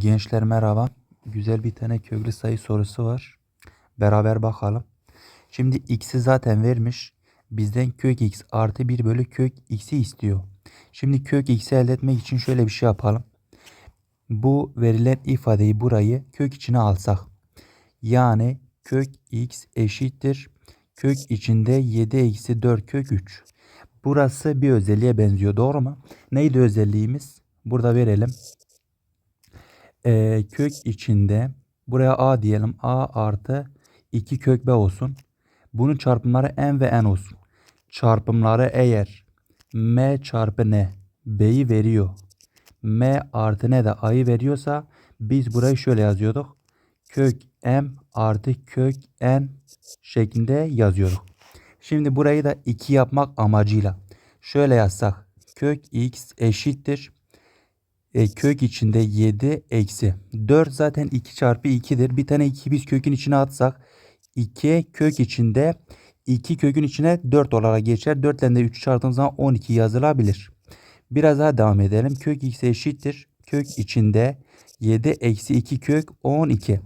Gençler merhaba. Güzel bir tane köklü sayı sorusu var. Beraber bakalım. Şimdi x'i zaten vermiş. Bizden kök x artı 1 bölü kök x'i istiyor. Şimdi kök x'i elde etmek için şöyle bir şey yapalım. Bu verilen ifadeyi burayı kök içine alsak. Yani kök x eşittir. Kök içinde 7 eksi 4 kök 3. Burası bir özelliğe benziyor doğru mu? Neydi özelliğimiz? Burada verelim. Ee, kök içinde buraya a diyelim. a artı 2 kök b olsun. Bunun çarpımları n ve n olsun. Çarpımları eğer m çarpı n b'yi veriyor. m artı n de a'yı veriyorsa biz burayı şöyle yazıyorduk. Kök m artı kök n şeklinde yazıyorduk. Şimdi burayı da 2 yapmak amacıyla şöyle yazsak. Kök x eşittir. E, kök içinde 7 eksi. 4 zaten 2 çarpı 2'dir. Bir tane 2 biz kökün içine atsak. 2 kök içinde 2 kökün içine 4 olarak geçer. 4 ile de 3 çarptığımız zaman 12 yazılabilir. Biraz daha devam edelim. Kök x eşittir. Kök içinde 7 eksi 2 kök 12.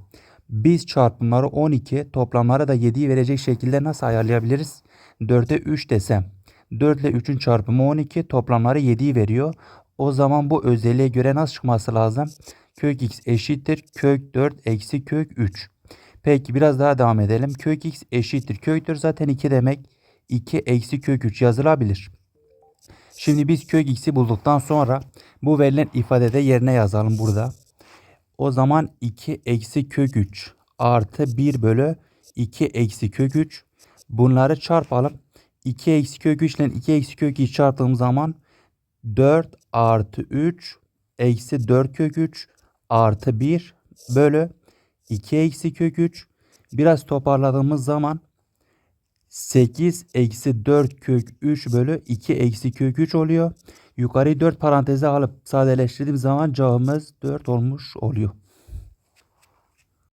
Biz çarpımları 12 toplamları da 7'yi verecek şekilde nasıl ayarlayabiliriz? 4'e 3 desem. 4 ile 3'ün çarpımı 12 toplamları 7'yi veriyor. O zaman bu özelliğe göre nasıl çıkması lazım? Kök x eşittir kök 4 eksi kök 3. Peki biraz daha devam edelim. Kök x eşittir. Kök 4 zaten 2 demek. 2 eksi kök 3 yazılabilir. Şimdi biz kök x'i bulduktan sonra bu verilen ifadede yerine yazalım burada. O zaman 2 eksi kök 3 artı 1 bölü 2 eksi kök 3. Bunları çarpalım. 2 eksi kök 3 ile 2 eksi kök 3 çarptığım zaman 4 artı 3 eksi 4 kök 3 artı 1 bölü 2 eksi kök 3. Biraz toparladığımız zaman 8 eksi 4 kök 3 bölü 2 eksi kök 3 oluyor. Yukarıyı 4 paranteze alıp sadeleştirdiğim zaman cevabımız 4 olmuş oluyor.